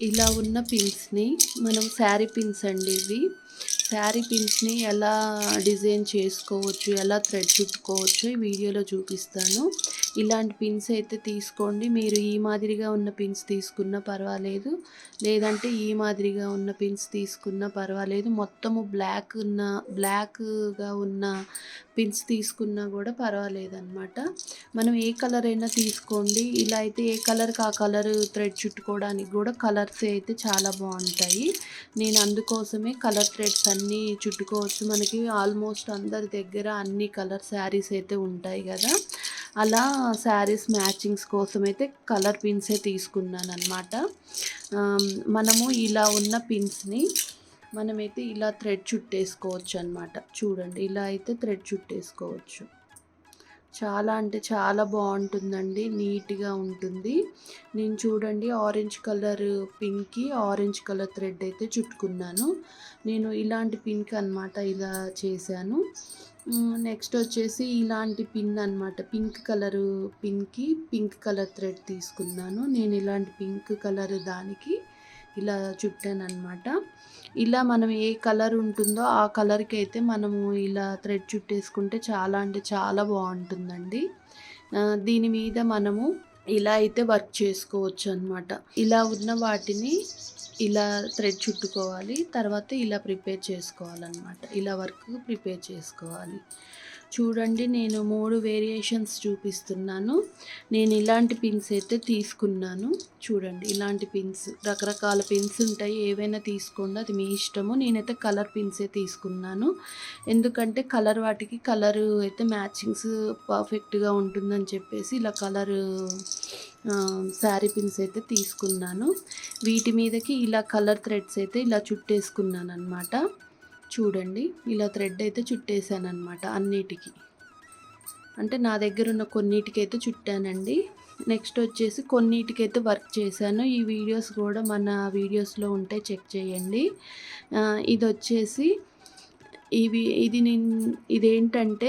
ఇలా ఉన్న పిన్స్ని మనం శారీ పిన్స్ అండి ఇవి. శారీ పిన్స్ని ఎలా డిజైన్ చేసుకోవచ్చు ఎలా థ్రెడ్ చుట్టుకోవచ్చు ఈ వీడియోలో చూపిస్తాను. ఇలాంటి పిన్స్ అయితే తీసుకోండి. మీరు ఈ మాదిరిగా ఉన్న పిన్స్ తీసుకున్నా పర్వాలేదు. లేదంటే ఈ మాదిరిగా ఉన్న పిన్స్ తీసుకున్నా పర్వాలేదు. మొత్తము బ్లాక్ ఉన్న బ్లాక్గా ఉన్న పిన్స్ తీసుకున్నా కూడా పర్వాలేదు అనమాట మనం ఏ కలర్ అయినా తీసుకోండి. ఇలా అయితే ఏ కలర్కి ఆ కలర్ థ్రెడ్ చుట్టుకోవడానికి కూడా కలర్స్ అయితే చాలా బాగుంటాయి. నేను అందుకోసమే కలర్ థ్రెడ్స్ అన్నీ చుట్టుకోవచ్చు. మనకి ఆల్మోస్ట్ అందరి దగ్గర అన్ని కలర్ శారీస్ అయితే ఉంటాయి కదా. అలా శారీస్ మ్యాచింగ్స్ కోసం అయితే కలర్ పిన్సే తీసుకున్నాను అనమాట మనము ఇలా ఉన్న పిన్స్ని మనమైతే ఇలా థ్రెడ్ చుట్టేసుకోవచ్చు అనమాట చూడండి ఇలా అయితే థ్రెడ్ చుట్టేసుకోవచ్చు. చాలా అంటే చాలా బాగుంటుందండి నీట్గా ఉంటుంది. నేను చూడండి ఆరెంజ్ కలర్ పింక్కి ఆరెంజ్ కలర్ థ్రెడ్ అయితే చుట్టుకున్నాను. నేను ఇలాంటి పింక్ అనమాట ఇలా చేశాను. నెక్స్ట్ వచ్చేసి ఇలాంటి పిన్ అనమాట పింక్ కలరు పిన్కి పింక్ కలర్ థ్రెడ్ తీసుకున్నాను. నేను ఇలాంటి పింక్ కలర్ దానికి ఇలా చుట్టాను అనమాట ఇలా మనం ఏ కలర్ ఉంటుందో ఆ కలర్కి అయితే మనము ఇలా థ్రెడ్ చుట్టేసుకుంటే చాలా అంటే చాలా బాగుంటుందండి. దీని మీద మనము ఇలా అయితే వర్క్ చేసుకోవచ్చు అనమాట ఇలా ఉన్న వాటిని ఇలా థ్రెడ్ చుట్టుకోవాలి తర్వాత ఇలా ప్రిపేర్ చేసుకోవాలన్నమాట. ఇలా వర్క్ ప్రిపేర్ చేసుకోవాలి. చూడండి నేను మూడు వేరియేషన్స్ చూపిస్తున్నాను. నేను ఇలాంటి పిన్స్ అయితే తీసుకున్నాను. చూడండి ఇలాంటి పిన్స్ రకరకాల పిన్స్ ఉంటాయి. ఏవైనా తీసుకోండి అది మీ ఇష్టము. నేనైతే కలర్ పిన్సే తీసుకున్నాను. ఎందుకంటే కలర్ వాటికి కలర్ అయితే మ్యాచింగ్స్ పర్ఫెక్ట్గా ఉంటుందని చెప్పేసి ఇలా కలర్ శారీ పిన్స్ అయితే తీసుకున్నాను. వీటి మీదకి ఇలా కలర్ థ్రెడ్స్ అయితే ఇలా చుట్టేసుకున్నాను అనమాట చూడండి. ఇలా థ్రెడ్ అయితే చుట్టేసాను అనమాట అన్నిటికీ. అంటే నా దగ్గర ఉన్న కొన్నిటికైతే చుట్టానండి. నెక్స్ట్ వచ్చేసి కొన్నిటికైతే వర్క్ చేశాను. ఈ వీడియోస్ కూడా మన వీడియోస్లో ఉంటే చెక్ చేయండి. ఇది వచ్చేసి ఇవి ఇది నేను ఇదేంటంటే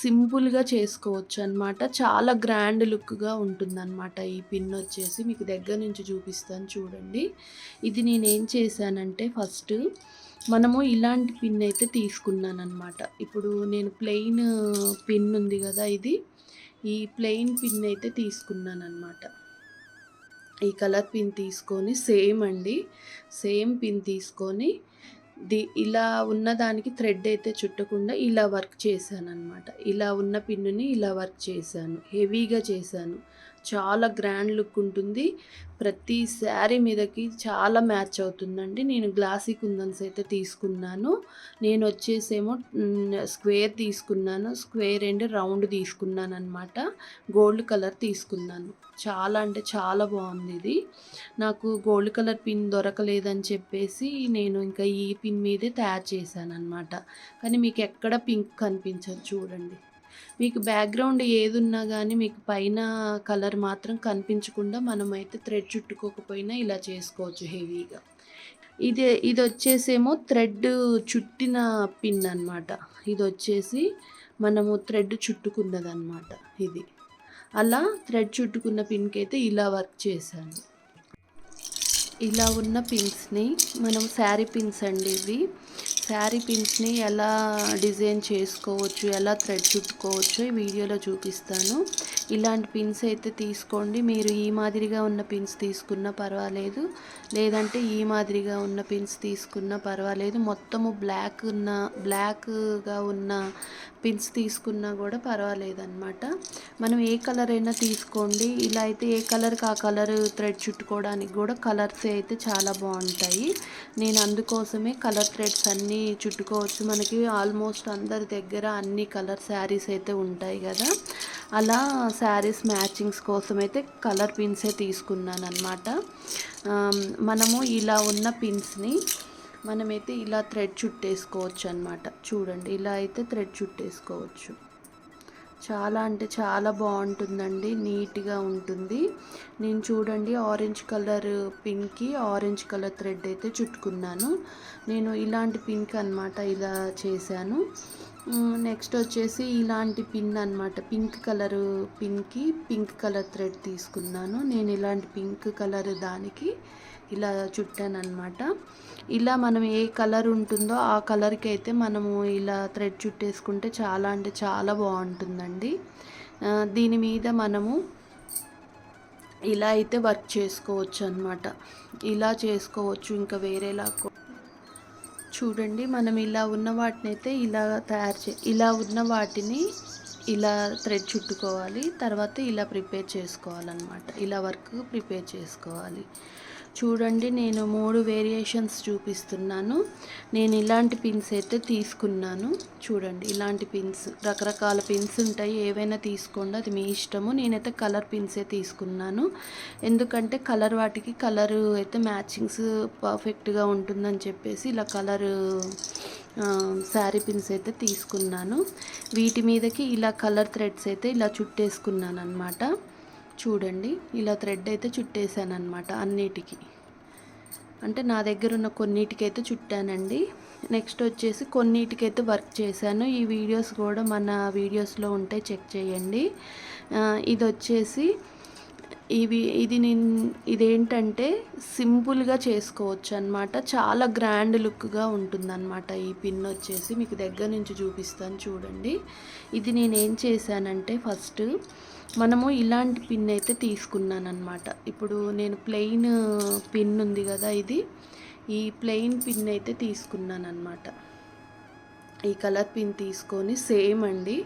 సింపుల్గా చేసుకోవచ్చు అనమాట చాలా గ్రాండ్ లుక్గా ఉంటుందన్నమాట ఈ పిన్ వచ్చేసి. మీకు దగ్గర నుంచి చూపిస్తాను చూడండి. ఇది నేనేం చేశానంటే ఫస్ట్ మనము ఇలాంటి పిన్ అయితే తీసుకున్నాను అనమాట ఇప్పుడు నేను ప్లెయిన్ పిన్ ఉంది కదా ఇది ఈ ప్లెయిన్ పిన్ అయితే తీసుకున్నాను అనమాట ఈ కలర్ పిన్ తీసుకొని సేమ్ అండి. సేమ్ పిన్ తీసుకొని ది ఇలా ఉన్నదానికి థ్రెడ్ అయితే చుట్టకుండా ఇలా వర్క్ చేశాను అనమాట ఇలా ఉన్న పిన్నుని ఇలా వర్క్ చేశాను. హెవీగా చేశాను. చాలా గ్రాండ్ లుక్ ఉంటుంది. ప్రతి శారీ మీదకి చాలా మ్యాచ్ అవుతుందండి. నేను గ్లాసీ కుందన్స్ అయితే తీసుకున్నాను. నేను వచ్చేసేమో స్క్వేర్ తీసుకున్నాను. స్క్వేర్ అండ్ రౌండ్ తీసుకున్నాను అనమాట గోల్డ్ కలర్ తీసుకున్నాను. చాలా అంటే చాలా బాగుంది ఇది. నాకు గోల్డ్ కలర్ పిన్ దొరకలేదని చెప్పేసి నేను ఇంకా ఈ పిన్ మీదే తయారు చేశాను అనమాట కానీ మీకు ఎక్కడ పింక్ కనిపించదు చూడండి. మీకు బ్యాక్గ్రౌండ్ ఏది ఉన్నా కానీ మీకు పైన కలర్ మాత్రం కనిపించకుండా మనమైతే థ్రెడ్ చుట్టుకోకపోయినా ఇలా చేసుకోవచ్చు హెవీగా ఇది ఇది వచ్చేసేమో థ్రెడ్ చుట్టిన పిన్ అనమాట ఇది వచ్చేసి మనము థ్రెడ్ చుట్టుకున్నది అనమాట ఇది. అలా థ్రెడ్ చుట్టుకున్న పిన్కి అయితే ఇలా వర్క్ చేశాను. ఇలా ఉన్న పిన్స్ని మనం శారీ పిన్స్ అండి ఇవి. శారీ పిన్స్ని ఎలా డిజైన్ చేసుకోవచ్చు ఎలా థ్రెడ్ చుట్టుకోవచ్చు ఈ వీడియోలో చూపిస్తాను. ఇలాంటి పిన్స్ అయితే తీసుకోండి. మీరు ఈ మాదిరిగా ఉన్న పిన్స్ తీసుకున్నా పర్వాలేదు. లేదంటే ఈ మాదిరిగా ఉన్న పిన్స్ తీసుకున్నా పర్వాలేదు. మొత్తము బ్లాక్ ఉన్న బ్లాక్గా ఉన్న పిన్స్ తీసుకున్నా కూడా పర్వాలేదు అనమాట మనం ఏ కలర్ అయినా తీసుకోండి. ఇలా అయితే ఏ కలర్కి ఆ కలర్ థ్రెడ్ చుట్టుకోవడానికి కూడా కలర్స్ అయితే చాలా బాగుంటాయి. నేను అందుకోసమే కలర్ థ్రెడ్స్ అన్నీ చుట్టుకోవచ్చు. మనకి ఆల్మోస్ట్ అందరి దగ్గర అన్ని కలర్ శారీస్ అయితే ఉంటాయి కదా. అలా శారీస్ మ్యాచింగ్స్ కోసం అయితే కలర్ పిన్సే తీసుకున్నాను అనమాట మనము ఇలా ఉన్న పిన్స్ని మనమైతే ఇలా థ్రెడ్ చుట్టేసుకోవచ్చు అనమాట చూడండి ఇలా అయితే థ్రెడ్ చుట్టేసుకోవచ్చు. చాలా అంటే చాలా బాగుంటుందండి నీట్గా ఉంటుంది. నేను చూడండి ఆరెంజ్ కలర్ పిన్కి ఆరెంజ్ కలర్ థ్రెడ్ అయితే చుట్టుకున్నాను. నేను ఇలాంటి పింక్ అనమాట ఇలా చేశాను. నెక్స్ట్ వచ్చేసి ఇలాంటి పిన్ అనమాట పింక్ కలర్ పిన్కి పింక్ కలర్ థ్రెడ్ తీసుకున్నాను. నేను ఇలాంటి పింక్ కలర్ దానికి ఇలా చుట్టాను ఇలా మనం ఏ కలర్ ఉంటుందో ఆ కలర్కి అయితే మనము ఇలా థ్రెడ్ చుట్టేసుకుంటే చాలా అంటే చాలా బాగుంటుందండి. దీని మీద మనము ఇలా అయితే వర్క్ చేసుకోవచ్చు అనమాట ఇలా చేసుకోవచ్చు ఇంకా వేరేలా చూడండి మనం ఇలా ఉన్న వాటిని అయితే ఇలా తయారు చే ఇలా ఉన్న వాటిని ఇలా థ్రెడ్ చుట్టుకోవాలి తర్వాత ఇలా ప్రిపేర్ చేసుకోవాలన్నమాట. ఇలా వర్క్ ప్రిపేర్ చేసుకోవాలి. చూడండి నేను మూడు వేరియేషన్స్ చూపిస్తున్నాను. నేను ఇలాంటి పిన్స్ అయితే తీసుకున్నాను. చూడండి ఇలాంటి పిన్స్ రకరకాల పిన్స్ ఉంటాయి. ఏవైనా తీసుకోండి అది మీ ఇష్టము. నేనైతే కలర్ పిన్సే తీసుకున్నాను. ఎందుకంటే కలర్ వాటికి కలర్ అయితే మ్యాచింగ్స్ పర్ఫెక్ట్గా ఉంటుందని చెప్పేసి ఇలా కలర్ శారీ పిన్స్ అయితే తీసుకున్నాను. వీటి మీదకి ఇలా కలర్ థ్రెడ్స్ అయితే ఇలా చుట్టేసుకున్నాను అనమాట చూడండి ఇలా థ్రెడ్ అయితే చుట్టేసాను అనమాట అన్నిటికీ. అంటే నా దగ్గర ఉన్న కొన్నిటికైతే చుట్టానండి. నెక్స్ట్ వచ్చేసి కొన్నిటికైతే వర్క్ చేశాను. ఈ వీడియోస్ కూడా మన వీడియోస్లో ఉంటే చెక్ చేయండి. ఇది వచ్చేసి ఇవి ఇది నేను ఇదేంటంటే సింపుల్గా చేసుకోవచ్చు అనమాట చాలా గ్రాండ్ లుక్గా ఉంటుందన్నమాట ఈ పిన్ వచ్చేసి. మీకు దగ్గర నుంచి చూపిస్తాను చూడండి. ఇది నేనేం చేశానంటే ఫస్ట్ మనము ఇలాంటి పిన్ అయితే తీసుకున్నాను అనమాట ఇప్పుడు నేను ప్లెయిన్ పిన్ ఉంది కదా ఇది. ఈ ప్లెయిన్ పిన్ అయితే తీసుకున్నాను అనమాట ఈ కలర్ పిన్ తీసుకొని సేమ్ అండి.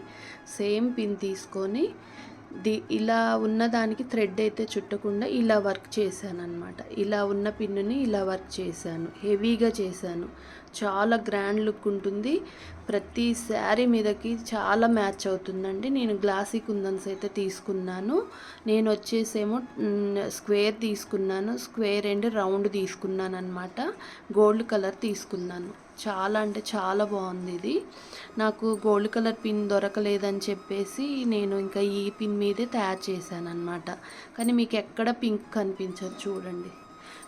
సేమ్ పిన్ తీసుకొని ది ఇలా ఉన్నదానికి థ్రెడ్ అయితే చుట్టకుండా ఇలా వర్క్ చేశాను అనమాట ఇలా ఉన్న పిన్నుని ఇలా వర్క్ చేశాను. హెవీగా చేశాను. చాలా గ్రాండ్ లుక్ ఉంటుంది. ప్రతి శారీ మీదకి చాలా మ్యాచ్ అవుతుందండి. నేను గ్లాసీ కుందన్స్ అయితే తీసుకున్నాను. నేను వచ్చేసేమో స్క్వేర్ తీసుకున్నాను. స్క్వేర్ అండ్ రౌండ్ తీసుకున్నాను అనమాట గోల్డ్ కలర్ తీసుకున్నాను. చాలా అంటే చాలా బాగుంది ఇది. నాకు గోల్డ్ కలర్ పిన్ దొరకలేదని చెప్పేసి నేను ఇంకా ఈ పిన్ మీదే తయారు చేశాను అనమాట కానీ మీకు ఎక్కడ పింక్ కనిపించదు చూడండి.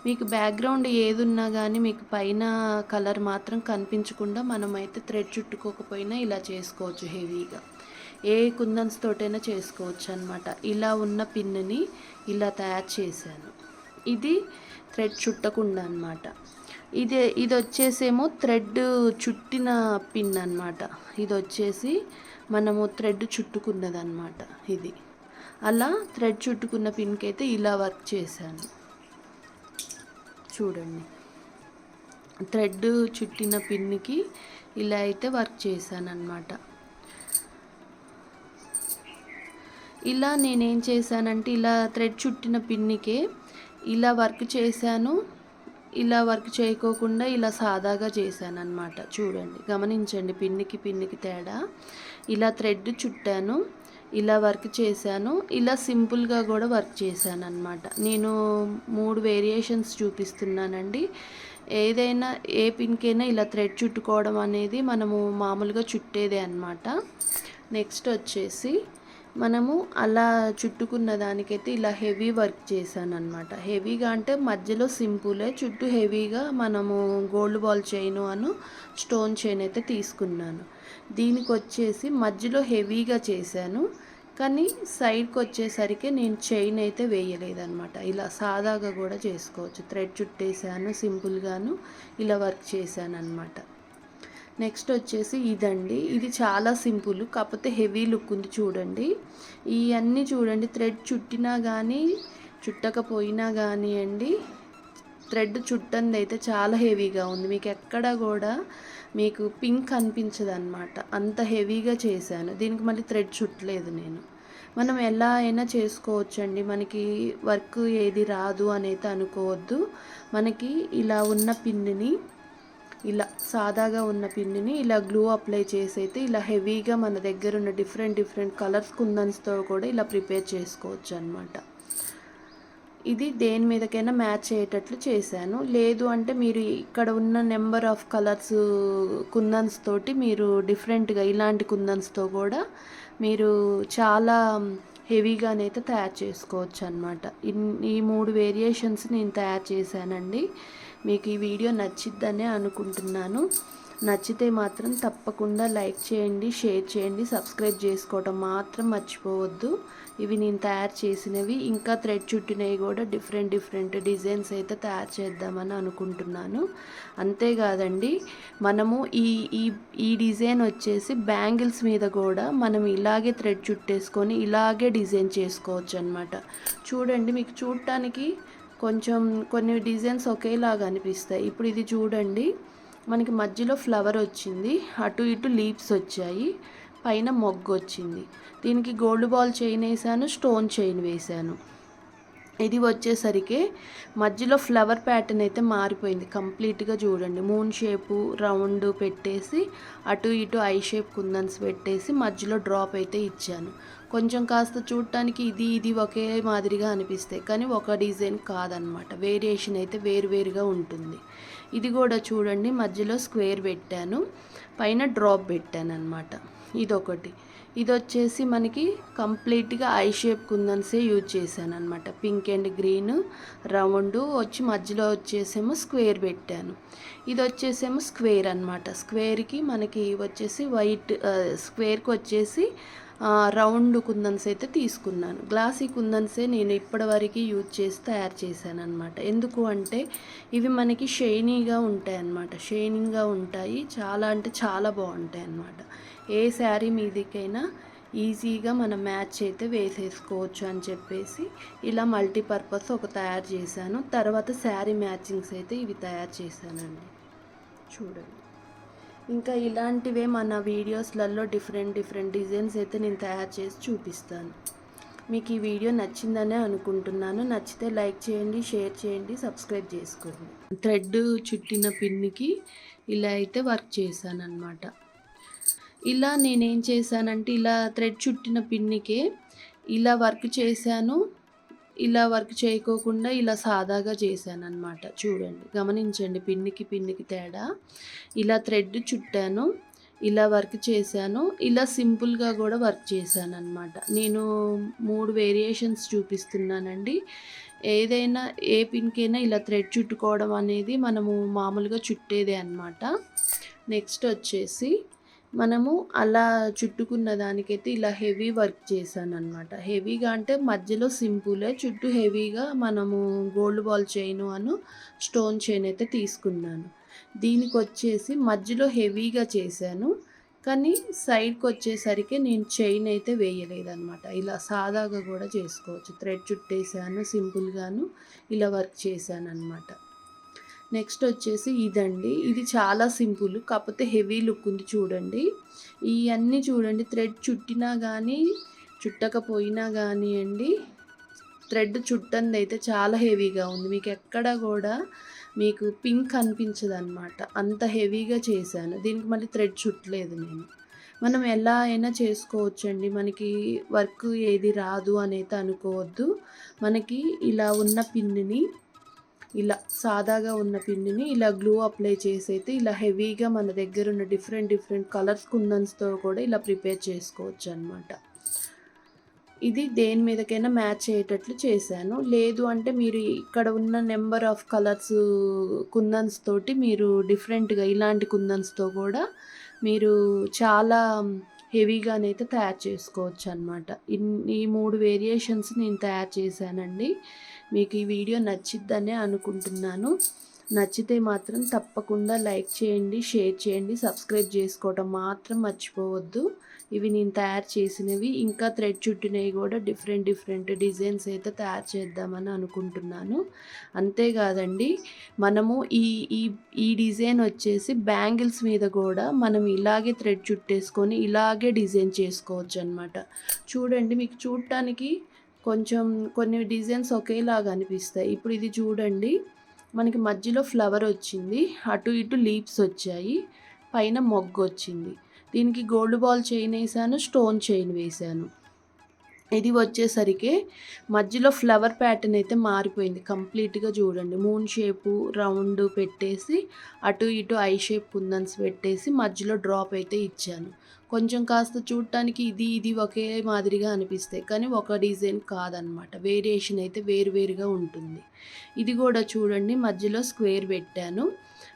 మీకు బ్యాక్గ్రౌండ్ ఏది ఉన్నా కానీ మీకు పైన కలర్ మాత్రం కనిపించకుండా మనమైతే థ్రెడ్ చుట్టుకోకపోయినా ఇలా చేసుకోవచ్చు హెవీగా. ఏ కుందన్స్ తోటైనా చేసుకోవచ్చు అనమాట ఇలా ఉన్న పిన్ని ఇలా తయారు చేశాను. ఇది థ్రెడ్ చుట్టకుండా అనమాట ఇది ఇది వచ్చేసేమో థ్రెడ్ చుట్టిన పిన్ అనమాట ఇది వచ్చేసి మనము థ్రెడ్ చుట్టుకున్నది అనమాట ఇది. అలా థ్రెడ్ చుట్టుకున్న పిన్కి అయితే ఇలా వర్క్ చేశాను. చూడండి. థ్రెడ్ చుట్టిన పిన్కి ఇలా అయితే వర్క్ చేశాను అనమాట ఇలా నేనేం చేశానంటే ఇలా థ్రెడ్ చుట్టిన పిన్నికే ఇలా వర్క్ చేశాను. ఇలా వర్క్ చేయకోకుండా ఇలా సాదాగా చేశాను అనమాట చూడండి గమనించండి పిన్నికి పిన్నికి తేడా. ఇలా థ్రెడ్ చుట్టాను ఇలా వర్క్ చేశాను ఇలా సింపుల్గా కూడా వర్క్ చేశాను అనమాట నేను మూడు వేరియేషన్స్ చూపిస్తున్నానండి. ఏదైనా ఏ పిన్కైనా ఇలా థ్రెడ్ చుట్టుకోవడం అనేది మనము మామూలుగా చుట్టేదే అనమాట నెక్స్ట్ వచ్చేసి మనము అలా చుట్టుకున్న దానికైతే ఇలా హెవీ వర్క్ చేశాను అనమాట హెవీగా అంటే మధ్యలో సింపులే చుట్టూ హెవీగా మనము గోల్డ్ బాల్ చైన్ అను స్టోన్ చైన్ అయితే తీసుకున్నాను. దీనికి వచ్చేసి మధ్యలో హెవీగా చేశాను. కానీ సైడ్కి వచ్చేసరికి నేను చైన్ అయితే వేయలేదన్నమాట. ఇలా సాదాగా కూడా చేసుకోవచ్చు. థ్రెడ్ చుట్టేసాను సింపుల్గాను ఇలా వర్క్ చేశాను అనమాట నెక్స్ట్ వచ్చేసి ఇదండి. ఇది చాలా సింపుల్ కాకపోతే హెవీ లుక్ ఉంది చూడండి. ఇవన్నీ చూడండి థ్రెడ్ చుట్టినా కానీ చుట్టకపోయినా కానీ అండి థ్రెడ్ చుట్టంది అయితే చాలా హెవీగా ఉంది. మీకు ఎక్కడ కూడా మీకు పింక్ అనిపించదు అనమాట అంత హెవీగా చేశాను. దీనికి మళ్ళీ థ్రెడ్ చుట్టలేదు నేను. మనం ఎలా అయినా చేసుకోవచ్చండి. మనకి వర్క్ ఏది రాదు అనేది అనుకోవద్దు. మనకి ఇలా ఉన్న పిన్నిని ఇలా సాదాగా ఉన్న పిన్నిని ఇలా గ్లూ అప్లై చేసి అయితే ఇలా హెవీగా మన దగ్గర ఉన్న డిఫరెంట్ డిఫరెంట్ కలర్స్ కుందన్స్తో కూడా ఇలా ప్రిపేర్ చేసుకోవచ్చు అనమాట ఇది దేని మీదకైనా మ్యాచ్ అయ్యేటట్లు చేశాను. లేదు అంటే మీరు ఇక్కడ ఉన్న నెంబర్ ఆఫ్ కలర్స్ కుందన్స్ తోటి మీరు డిఫరెంట్గా ఇలాంటి కుందన్స్తో కూడా మీరు చాలా హెవీగానైతే తయారు చేసుకోవచ్చు అనమాట ఈ మూడు వేరియేషన్స్ నేను తయారు చేశానండి. మీకు ఈ వీడియో నచ్చిద్దనే అనుకుంటున్నాను. నచ్చితే మాత్రం తప్పకుండా లైక్ చేయండి షేర్ చేయండి సబ్స్క్రైబ్ చేసుకోవడం మాత్రం మర్చిపోవద్దు. ఇవి నేను తయారు చేసినవి. ఇంకా థ్రెడ్ చుట్టినవి కూడా డిఫరెంట్ డిఫరెంట్ డిజైన్స్ అయితే తయారు చేద్దామని అనుకుంటున్నాను. అంతేకాదండి మనము ఈ ఈ ఈ డిజైన్ వచ్చేసి బ్యాంగిల్స్ మీద కూడా మనం ఇలాగే థ్రెడ్ చుట్టేసుకొని ఇలాగే డిజైన్ చేసుకోవచ్చు అనమాట చూడండి మీకు చూడటానికి కొంచెం కొన్ని డిజైన్స్ ఒకేలాగా అనిపిస్తాయి. ఇప్పుడు ఇది చూడండి. మనకి మధ్యలో ఫ్లవర్ వచ్చింది. అటు ఇటు లీవ్స్ వచ్చాయి. పైన మొగ్గు వచ్చింది దీనికి గోల్డ్ బాల్ చైన్ వేసాను స్టోన్ చైన్ వేసాను. ఇది వచ్చేసరికి మధ్యలో ఫ్లవర్ ప్యాటర్న్ అయితే మారిపోయింది. కంప్లీట్గా చూడండి. మూన్ షేపు రౌండ్ పెట్టేసి అటు ఇటు ఐ షేప్ కుందన్స్ పెట్టేసి మధ్యలో డ్రాప్ అయితే ఇచ్చాను. కొంచెం కాస్త చూడటానికి ఇది ఇది ఒకే మాదిరిగా అనిపిస్తాయి. కానీ ఒక డిజైన్ కాదనమాట. వేరియేషన్ అయితే వేరువేరుగా ఉంటుంది. ఇది కూడా చూడండి. మధ్యలో స్క్వేర్ పెట్టాను. పైన డ్రాప్ పెట్టాను అనమాట ఇదొకటి. ఇది వచ్చేసి మనకి కంప్లీట్గా ఐ షేప్ కుందన్సే యూజ్ చేశాను అనమాట పింక్ అండ్ గ్రీన్ రౌండ్ వచ్చి మధ్యలో వచ్చేసేమో స్క్వేర్ పెట్టాను. ఇది వచ్చేసేమో స్క్వేర్ అనమాట స్క్వేర్కి మనకి వచ్చేసి వైట్ స్క్వేర్కి వచ్చేసి రౌండ్ కుందన్స్ అయితే తీసుకున్నాను. గ్లాసీ కుందన్సే నేను ఇప్పటివరకు యూజ్ చేసి తయారు చేశాను అనమాట ఎందుకు అంటే ఇవి మనకి షైనీగా ఉంటాయి అన్నమాట షైనింగ్గా ఉంటాయి. చాలా అంటే చాలా బాగుంటాయి అన్నమాట ఏ శారీ మీదికైనా ఈజీగా మనం మ్యాచ్ అయితే వేసేసుకోవచ్చు అని చెప్పేసి ఇలా మల్టీపర్పస్ ఒక తయారు చేశాను. తర్వాత శారీ మ్యాచింగ్స్ అయితే ఇవి తయారు చేశానండి. చూడండి. ఇంకా ఇలాంటివే మన వీడియోస్లలో డిఫరెంట్ డిఫరెంట్ డిజైన్స్ అయితే నేను తయారు చేసి చూపిస్తాను. మీకు ఈ వీడియో నచ్చిందనే అనుకుంటున్నాను. నచ్చితే లైక్ చేయండి షేర్ చేయండి సబ్స్క్రైబ్ చేసుకోండి. థ్రెడ్ చుట్టిన పిన్నికి ఇలా అయితే వర్క్ చేశాను అనమాట ఇలా నేనేం చేశానంటే ఇలా థ్రెడ్ చుట్టిన పిన్నికే ఇలా వర్క్ చేశాను. ఇలా వర్క్ చేయకోకుండా ఇలా సాదాగా చేశాను అనమాట చూడండి గమనించండి పిన్నికి పిన్నికి తేడా. ఇలా థ్రెడ్ చుట్టాను ఇలా వర్క్ చేశాను ఇలా సింపుల్గా కూడా వర్క్ చేశాను అనమాట నేను మూడు వేరియేషన్స్ చూపిస్తున్నానండి. ఏదైనా ఏ పిన్కైనా ఇలా థ్రెడ్ చుట్టుకోవడం అనేది మనము మామూలుగా చుట్టేదే అనమాట నెక్స్ట్ వచ్చేసి మనము అలా చుట్టుకున్న దానికైతే ఇలా హెవీ వర్క్ చేశాను అనమాట హెవీగా అంటే మధ్యలో సింపులే చుట్టూ హెవీగా మనము గోల్డ్ బాల్ చైన్ అను స్టోన్ చైన్ అయితే తీసుకున్నాను. దీనికి వచ్చేసి మధ్యలో హెవీగా చేశాను. కానీ సైడ్కి వచ్చేసరికి నేను చైన్ అయితే వేయలేదన్నమాట. ఇలా సాదాగా కూడా చేసుకోవచ్చు. థ్రెడ్ చుట్టేసాను సింపుల్గాను ఇలా వర్క్ చేశాను అనమాట నెక్స్ట్ వచ్చేసి ఇదండి. ఇది చాలా సింపుల్ కాకపోతే హెవీ లుక్ ఉంది చూడండి. ఇవన్నీ చూడండి థ్రెడ్ చుట్టినా కానీ చుట్టకపోయినా కానీ అండి థ్రెడ్ చుట్టంది అయితే చాలా హెవీగా ఉంది. మీకు ఎక్కడ కూడా మీకు పింక్ అనిపించదు అనమాట అంత హెవీగా చేశాను. దీనికి మళ్ళీ థ్రెడ్ చుట్టలేదు నేను. మనం ఎలా అయినా చేసుకోవచ్చండి. మనకి వర్క్ ఏది రాదు అనేది అనుకోవద్దు. మనకి ఇలా ఉన్న పిన్నిని ఇలా సాదాగా ఉన్న పిండిని ఇలా గ్లూ అప్లై చేసి అయితే ఇలా హెవీగా మన దగ్గర ఉన్న డిఫరెంట్ డిఫరెంట్ కలర్స్ కుందన్స్తో కూడా ఇలా ప్రిపేర్ చేసుకోవచ్చు అనమాట ఇది దేని మీదకైనా మ్యాచ్ అయ్యేటట్లు చేశాను. లేదు అంటే మీరు ఇక్కడ ఉన్న నెంబర్ ఆఫ్ కలర్స్ కుందన్స్ తోటి మీరు డిఫరెంట్గా ఇలాంటి కుందన్స్తో కూడా మీరు చాలా హెవీగానైతే తయారు చేసుకోవచ్చు అనమాట ఈ మూడు వేరియేషన్స్ నేను తయారు చేశానండి. మీకు ఈ వీడియో నచ్చిద్దనే అనుకుంటున్నాను. నచ్చితే మాత్రం తప్పకుండా లైక్ చేయండి షేర్ చేయండి సబ్స్క్రైబ్ చేసుకోవటం మాత్రం మర్చిపోవద్దు. ఇవి నేను తయారు చేసినవి. ఇంకా థ్రెడ్ చుట్టినవి కూడా డిఫరెంట్ డిఫరెంట్ డిజైన్స్ అయితే తయారు చేద్దామని అనుకుంటున్నాను. అంతేకాదండి మనము ఈ ఈ ఈ డిజైన్ వచ్చేసి బ్యాంగిల్స్ మీద కూడా మనం ఇలాగే థ్రెడ్ చుట్టేసుకొని ఇలాగే డిజైన్ చేసుకోవచ్చు అనమాట చూడండి మీకు చూడటానికి కొంచెం కొన్ని డిజైన్స్ ఒకేలాగా అనిపిస్తాయి. ఇప్పుడు ఇది చూడండి. మనకి మధ్యలో ఫ్లవర్ వచ్చింది. అటు ఇటు లీవ్స్ వచ్చాయి. పైన మొగ్గు వచ్చింది దీనికి గోల్డ్ బాల్ చైన్ వేసాను స్టోన్ చైన్ వేసాను. ఇది వచ్చేసరికి మధ్యలో ఫ్లవర్ ప్యాటర్న్ అయితే మారిపోయింది. కంప్లీట్గా చూడండి. మూన్ షేపు రౌండ్ పెట్టేసి అటు ఇటు ఐ షేప్ కుందన్స్ పెట్టేసి మధ్యలో డ్రాప్ అయితే ఇచ్చాను. కొంచెం కాస్త చూడటానికి ఇది ఇది ఒకే మాదిరిగా అనిపిస్తాయి. కానీ ఒక డిజైన్ కాదనమాట. వేరియేషన్ అయితే వేరువేరుగా ఉంటుంది. ఇది కూడా చూడండి. మధ్యలో స్క్వేర్ పెట్టాను.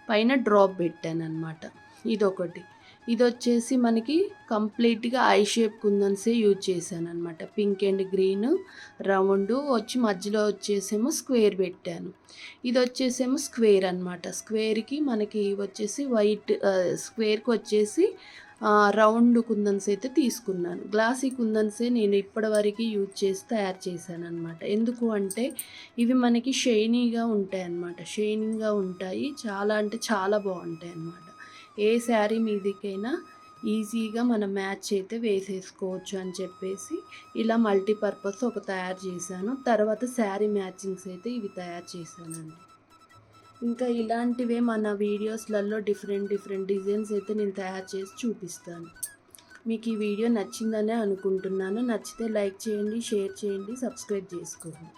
పైన డ్రాప్ పెట్టాను అనమాట ఇదొకటి. ఇది వచ్చేసి మనకి కంప్లీట్గా ఐ షేప్ కుందన్సే యూజ్ చేశాను అనమాట పింక్ అండ్ గ్రీన్ రౌండ్ వచ్చి మధ్యలో వచ్చేసేమో స్క్వేర్ పెట్టాను. ఇది వచ్చేసేమో స్క్వేర్ అనమాట స్క్వేర్కి మనకి వచ్చేసి వైట్ స్క్వేర్కి వచ్చేసి రౌండ్ కుందన్స్ అయితే తీసుకున్నాను. గ్లాసీ కుందన్సే నేను ఇప్పటివరకు యూజ్ చేసి తయారు చేశాను అనమాట ఎందుకు అంటే ఇవి మనకి షైనీగా ఉంటాయి అన్నమాట షైనింగ్గా ఉంటాయి. చాలా అంటే చాలా బాగుంటాయి అన్నమాట ఏ శారీ మీదికైనా ఈజీగా మనం మ్యాచ్ అయితే వేసేసుకోవచ్చు అని చెప్పేసి ఇలా మల్టీపర్పస్ ఒక తయారు చేశాను. తర్వాత శారీ మ్యాచింగ్స్ అయితే ఇవి తయారు చేశానండి. ఇంకా ఇలాంటివే మన వీడియోస్లలో డిఫరెంట్ డిఫరెంట్ డిజైన్స్ అయితే నేను తయారు చేసి చూపిస్తాను. మీకు ఈ వీడియో నచ్చిందనే అనుకుంటున్నాను. నచ్చితే లైక్ చేయండి షేర్ చేయండి సబ్స్క్రైబ్ చేసుకోండి.